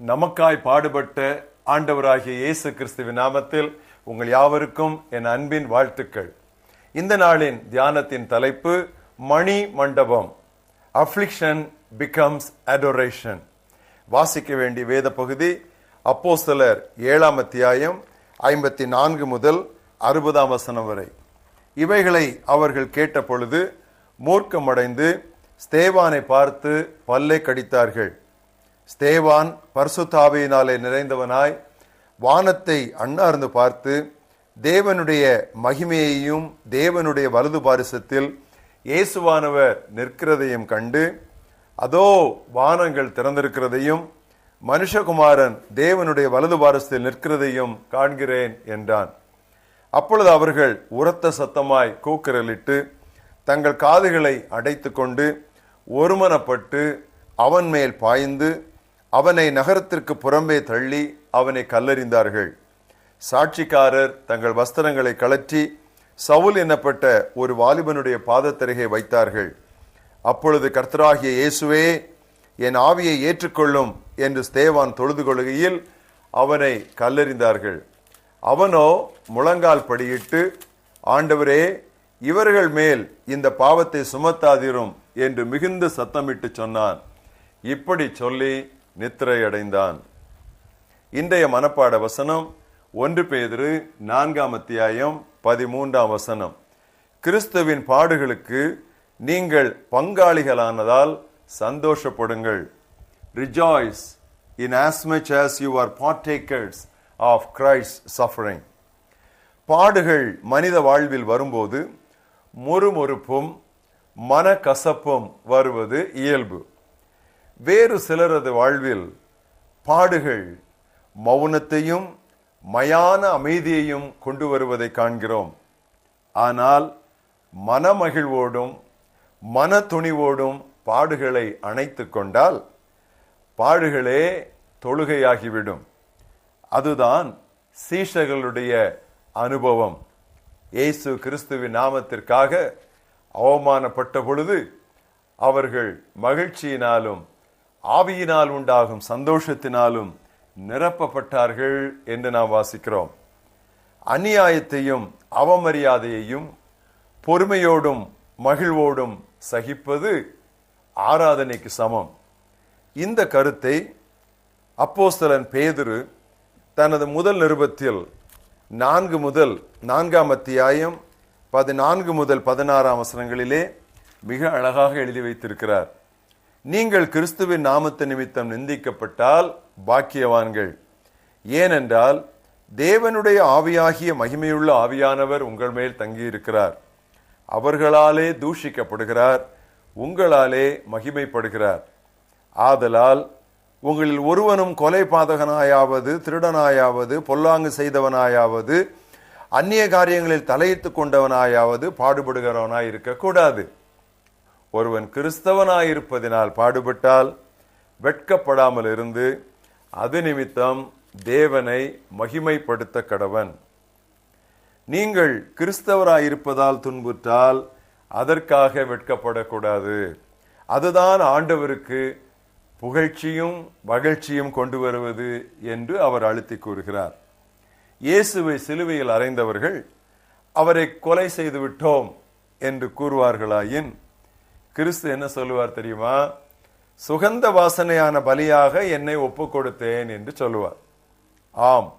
நமக்காய் பாடுபட்ட ஆண்டவராகிய இயேசு கிறிஸ்துவின் நாமத்தில் உங்கள் யாவருக்கும் என் அன்பின் வாழ்த்துக்கள். இந்த நாளின் தியானத்தின் தலைப்பு மணி மண்டபம். அஃப்ளிக்ஷன் பிகம்ஸ் அடோரேஷன் வாசிக்க வேண்டிய வேத பகுதி அப்போஸ்தலர் ஏழாம் அத்தியாயம் ஐம்பத்தி நான்கு முதல் அறுபதாம் வசனம் வரை. இவைகளை அவர்கள் கேட்ட பொழுது மூர்க்கமடைந்து ஸ்தேவானை பார்த்து பல்லை கடித்தார்கள். ஸ்தேவான் பர்சுத்தாவையினாலே நிறைந்தவனாய் வானத்தை அண்ணார்ந்து பார்த்து தேவனுடைய மகிமையையும் தேவனுடைய வலது பாரிசத்தில் இயேசுவானவர் நிற்கிறதையும் கண்டு அதோ வானங்கள் திறந்திருக்கிறதையும் மனுஷகுமாரன் தேவனுடைய வலது பாரசத்தில் நிற்கிறதையும் காண்கிறேன் என்றான். அப்பொழுது அவர்கள் உரத்த சத்தமாய் கூக்குரலிட்டு தங்கள் காதுகளை அடைத்து கொண்டு ஒருமனப்பட்டு அவன் மேல் பாய்ந்து அவனை நகரத்திற்கு புறம்பே தள்ளி அவனை கல்லறிந்தார்கள். சாட்சிக்காரர் தங்கள் வஸ்திரங்களை கழற்றி சவுல் என்னப்பட்ட ஒரு வாலிபனுடைய பாதத்தருகே வைத்தார்கள். அப்பொழுது கர்த்தராகிய இயேசுவே என் ஆவியை ஏற்றுக்கொள்ளும் என்று ஸ்தேவான் தொழுது கொள்கையில் அவனை கல்லறிந்தார்கள். அவனோ முழங்கால் படியிட்டு ஆண்டவரே இவர்கள் மேல் இந்த பாவத்தை சுமத்தாதிரும் என்று மிகுந்த சத்தமிட்டு சொன்னான். இப்படி சொல்லி நித்திரை அடைந்தான் இன்றைய மனப்பாட வசனம் ஒன்று பேதிரு நான்காம் அத்தியாயம் பதிமூன்றாம் வசனம். கிறிஸ்துவின் பாடுகளுக்கு நீங்கள் பங்காளிகளானதால் சந்தோஷப்படுங்கள். Rejoice inasmuch as you are partakers of Christ suffering பாடுகள் மனித வாழ்வில் வரும்போது முறுமுறுப்பும் மனக்கசப்பும் வருவது இயல்பு. வேறு சிலரது வாழ்வில் பாடுகள் மௌனத்தையும் மயான அமைதியையும் கொண்டு வருவதை காண்கிறோம். ஆனால் மனமகிழ்வோடும் மன துணிவோடும் பாடுகளை அணைத்து கொண்டால் பாடுகளே தொழுகையாகிவிடும். அதுதான் சீஷர்களுடைய அனுபவம். இயேசு கிறிஸ்துவின் நாமத்திற்காக அவமானப்பட்ட பொழுது அவர்கள் மகிழ்ச்சியினாலும் ஆவியினால் உண்டாகும் சந்தோஷத்தினாலும் நிரப்பப்பட்டார்கள் என்று நாம் வாசிக்கிறோம். அநியாயத்தையும் அவமரியாதையையும் பொறுமையோடும் மகிழ்வோடும் சகிப்பது ஆராதனைக்கு சமம். இந்த கருத்தை அப்போஸ்தலன் பேதுரு தனது முதல் நிருபத்தில் நான்கு முதல் நான்காம் அத்தியாயம் பதினான்கு முதல் பதினாறாம் வசனங்களிலே மிக அழகாக எழுதி வைத்திருக்கிறார். நீங்கள் கிறிஸ்துவின் நாமத்து நிமித்தம் நிந்திக்கப்பட்டால் பாக்கியவான்கள். ஏனென்றால் தேவனுடைய ஆவியாகிய மகிமையுள்ள ஆவியானவர் உங்கள் மேல் தங்கியிருக்கிறார். அவர்களாலே தூஷிக்கப்படுகிறார் உங்களாலே மகிமைப்படுகிறார். ஆதலால் உங்களில் ஒருவனும் கொலை பாதகனாயாவது திருடனாயாவது பொல்லாங்கு செய்தவனாயாவது அந்நிய காரியங்களில் தலையிட்டு கொண்டவனாயாவது பாடுபடுகிறவனாய் இருக்கக்கூடாது ஒருவன் கிறிஸ்தவனாயிருப்பதினால் பாடுபட்டால் வெட்கப்படாமல் இருந்து அது நிமித்தம் தேவனை மகிமைப்படுத்த கடவன். நீங்கள் கிறிஸ்தவராயிருப்பதால் துன்புற்றால் அதற்காக வெட்கப்படக்கூடாது. அதுதான் ஆண்டவருக்கு புகழ்ச்சியும் மகிழ்ச்சியும் கொண்டு வருவது என்று அவர் அழுத்தி கூறுகிறார். இயேசுவை சிலுவையில் அறைந்தவர்கள் அவரை கொலை செய்து விட்டோம் என்று கூறுவார்களாயின் கிறிஸ்து என்ன சொல்லுவார் தெரியுமா? சுகந்த வாசனையான பலியாக என்னை ஒப்பு கொடுத்தேன் என்று சொல்லுவார். ஆம்.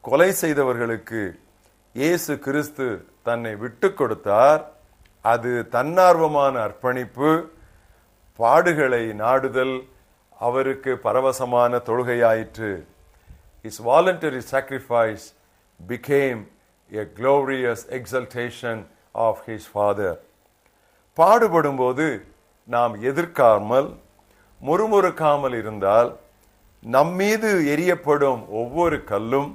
கொலை செய்தவர்களுக்கு இயேசு கிறிஸ்து தன்னை விட்டு கொடுத்தார். அது தன்னார்வமான அர்ப்பணிப்பு பாடுகளை நாடுதல் அவருக்கு பரவசமான தொழுகையாயிற்று. Is voluntary sacrifice became a glorious exaltation of his father பாடுபடும்போது நாம் எதிர்க்காமல் முறுமுறுக்காமல் இருந்தால் நம்மீது எரியப்படும் ஒவ்வொரு கல்லும்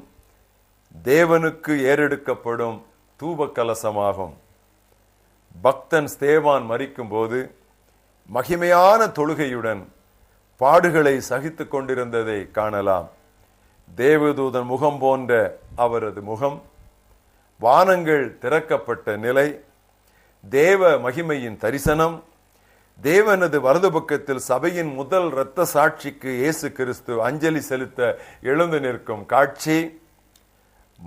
தேவனுக்கு ஏறெடுக்கப்படும் தூப கலசமாகும் பக்தன் ஸ்தேவான் மறிக்கும் போது மகிமையான தொழுகையுடன் பாடுகளை சகித்துக் கொண்டிருந்ததை காணலாம். தேவதூதன் முகம் போன்ற அவரது முகம் வானங்கள் திறக்கப்பட்ட நிலை தேவ மகிமையின் தரிசனம் தேவனது வலது பக்கத்தில் சபையின் முதல் இரத்த சாட்சிக்கு இயேசு கிறிஸ்து அஞ்சலி செலுத்த எழுந்து நிற்கும் காட்சி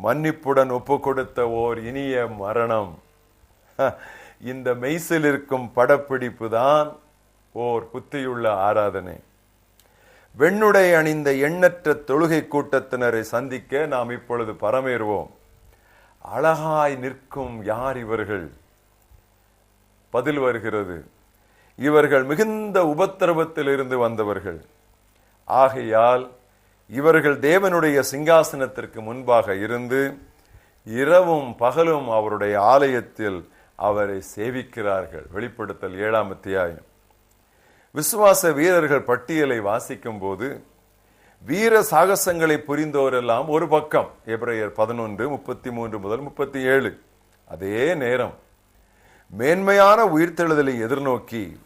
மன்னிப்புடன் ஒப்பு கொடுத்த ஓர் இனிய மரணம். இந்த மெய்சில் இருக்கும் படப்பிடிப்பு தான் ஓர் புத்தியுள்ள ஆராதனை. வெண்ணுடை அணிந்த எண்ணற்ற தொழுகை கூட்டத்தினரை சந்திக்க நாம் இப்பொழுது பரமேறுவோம். அழகாய் நிற்கும் யார் இவர்கள்? பதில் வருகிறது. இவர்கள் மிகுந்த உபத்திரவத்தில் இருந்து வந்தவர்கள். ஆகையால் இவர்கள் தேவனுடைய சிங்காசனத்திற்கு முன்பாக இருந்து இரவும் பகலும் அவருடைய ஆலயத்தில் அவரை சேவிக்கிறார்கள். வெளிப்படுத்தல் ஏழாம் அத்தியாயம். விசுவாச வீரர்கள் பட்டியலை வாசிக்கும் போது வீர சாகசங்களை புரிந்தோரெல்லாம் ஒரு பக்கம். எப்ரையர் பதினொன்று முப்பத்தி மூன்று முதல் முப்பத்தி ஏழு. அதே நேரம். மேன்மையான உயிர்த்தெழுதலை எதிர்நோக்கி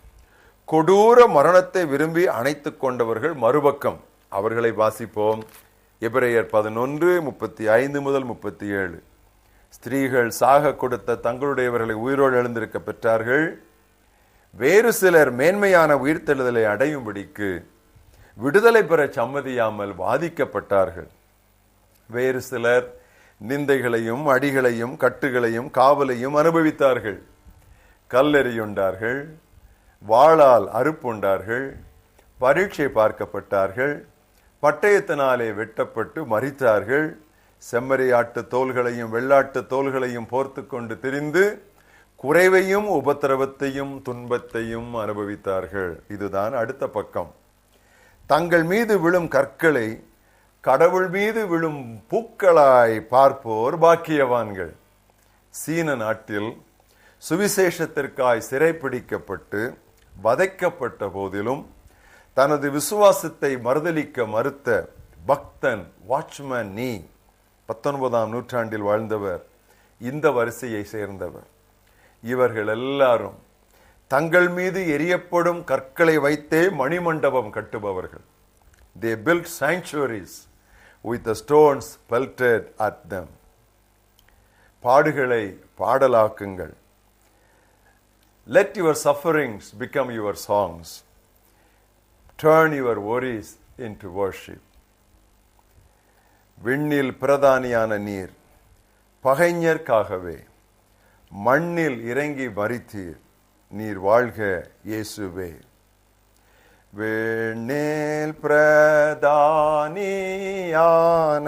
கொடூர மரணத்தை விரும்பி அணைத்து கொண்டவர்கள் மறுபக்கம். அவர்களை வாசிப்போம். எபிரேயர் பதினொன்று முப்பத்தி ஐந்து முதல் முப்பத்தி ஏழு ஸ்திரீகள் சாக கொடுத்த தங்களுடையவர்களை உயிரோடு எழுந்திருக்க பெற்றார்கள். வேறு சிலர் மேன்மையான உயிர்த்தெழுதலை அடையும்படிக்கு விடுதலை பெற சம்மதியாமல் வாதிக்கப்பட்டார்கள். வேறு சிலர் நிந்தைகளையும் அடிகளையும் கட்டுகளையும் காவலையும் அனுபவித்தார்கள். கல்லெறியுண்டார்கள் வாளால் அறுப்புண்டார்கள் பரீட்சை பார்க்கப்பட்டார்கள் பட்டயத்தினாலே வெட்டப்பட்டு மறித்தார்கள் செம்மறியாட்டு தோள்களையும் வெள்ளாட்டு தோள்களையும் போர்த்து கொண்டு திரிந்து குறைவையும் உபத்திரவத்தையும் துன்பத்தையும் அனுபவித்தார்கள். இதுதான் அடுத்த பக்கம். தங்கள் மீது விழும் கற்களை கடவுள் மீது விழும் பூக்களாய் பார்ப்போர் பாக்கியவான்கள். சீன நாட்டில் சுவிசேஷத்திற்காய் சிறைப்பிடிக்கப்பட்டு வதைக்கப்பட்ட போதிலும் தனது விசுவாசத்தை மறுதலிக்க மறுத்த பக்தன் வாட்ச்மேன் நீ பத்தொன்பதாம் நூற்றாண்டில் வாழ்ந்தவர் இந்த வரிசையை சேர்ந்தவர். இவர்கள் எல்லாரும் தங்கள் மீது எரியப்படும் கற்களை வைத்தே மணிமண்டபம் கட்டுபவர்கள். They build sanctuaries with stones pelted at them பாடுகளை பாடலாக்குங்கள். let your sufferings become your songs turn your worries into worship விண்ணில் பிரதானியான நீர் பகைஞர்க்காகவே மண்ணில் இறங்கி மறித்தீர் நீர் வாழ்க இயேசுவே வெண்ணேல் பிரதானியான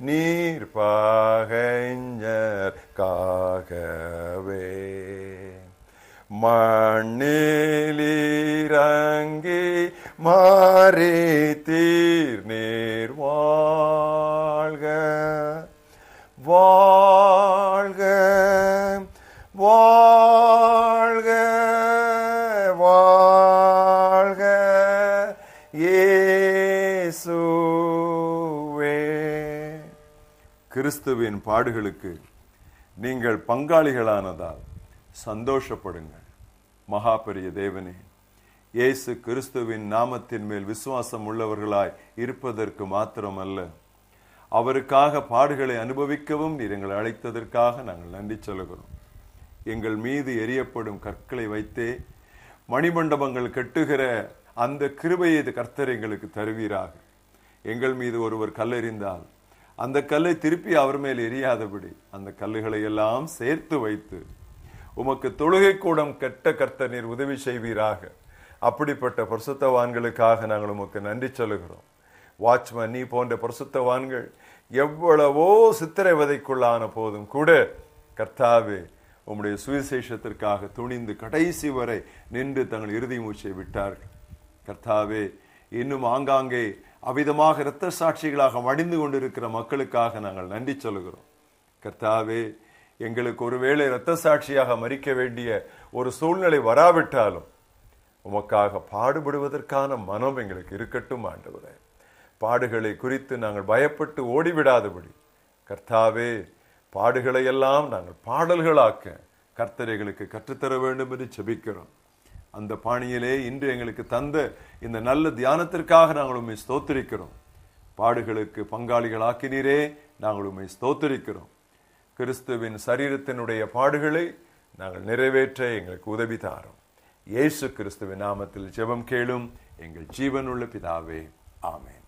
நீர் பகைஞர்க்காகவே மண்ணிலிறங்கி மாறி தீர் நீர் வாழ்க. வாழ்க. வாழ்க. வாழ்க. ஏசுவே கிறிஸ்துவின் பாடுகளுக்கு நீங்கள் பங்காளிகளானதால் சந்தோஷப்படுங்கள். மகா பெரிய தேவனே இயேசு கிறிஸ்துவின் நாமத்தின் மேல் விசுவாசம் உள்ளவர்களாய் இருப்பதற்கு மாத்திரமல்ல. அவருக்காக பாடுகளை அனுபவிக்கவும் நீர் எங்களை அழைத்ததற்காக நாங்கள் நன்றி சொல்கிறோம் எங்கள் மீது எரியப்படும் கற்களை வைத்தே மணிமண்டபங்கள் கட்டுகிற அந்த கிருபையை கர்த்தர் எங்களுக்கு தருவீராக. எங்கள் மீது ஒருவர் கல்லெறிந்தால் அந்த கல்லை திருப்பி அவர் மேல் எரியாதபடி அந்த கல்லுகளை எல்லாம் சேர்த்து வைத்து உமக்கு தொழுகை கூடம் கெட்ட கர்த்த நீர் உதவி செய்வீராக. அப்படிப்பட்ட பிரசுத்தவான்களுக்காக நாங்கள் உமக்கு நன்றி சொல்லுகிறோம். வாட்ச்மேன் நீ போன்ற பிரசுத்தவான்கள் எவ்வளவோ சித்திரவதைக்குள்ளான போதும் கூட கர்த்தாவே உம்முடைய சுவிசேஷத்திற்காக துணிந்து கடைசி வரை நின்று தங்கள் இறுதி மூச்சை விட்டார்கள். கர்த்தாவே இன்னும் ஆங்காங்கே அவிதமாக இரத்த சாட்சிகளாக மடிந்து கொண்டிருக்கிற மக்களுக்காக நாங்கள் நன்றி சொல்கிறோம் கர்த்தாவே எங்களுக்கு ஒருவேளை இரத்த சாட்சியாக மறிக்க வேண்டிய ஒரு சூழ்நிலை வராவிட்டாலும் உமக்காக பாடுபடுவதற்கான மனம் எங்களுக்கு இருக்கட்டும் ஆண்டவரே. பாடுகளை குறித்து நாங்கள் பயப்பட்டு ஓடிவிடாதபடி கர்த்தாவே பாடுகளை எல்லாம் நாங்கள் பாடல்களாக்க கர்த்தரைகளுக்கு கற்றுத்தர வேண்டும் என்று செபிக்கிறோம். அந்த பாணியிலே இன்று எங்களுக்கு தந்த இந்த நல்ல தியானத்திற்காக நாங்கள் உண்மை ஸ்தோத்திரிக்கிறோம். பாடுகளுக்கு பங்காளிகளாக்கினீரே நாங்கள் உண்மை ஸ்தோத்திரிக்கிறோம். கிறிஸ்துவின் சரீரத்தினுடைய பாடுகளை நாங்கள் நிறைவேற்ற எங்களுக்கு உதவி தாரோம். இயேசு கிறிஸ்துவின் நாமத்தில் ஜெபம் கேளும். எங்கள் ஜீவனுள்ள பிதாவே ஆமேன்.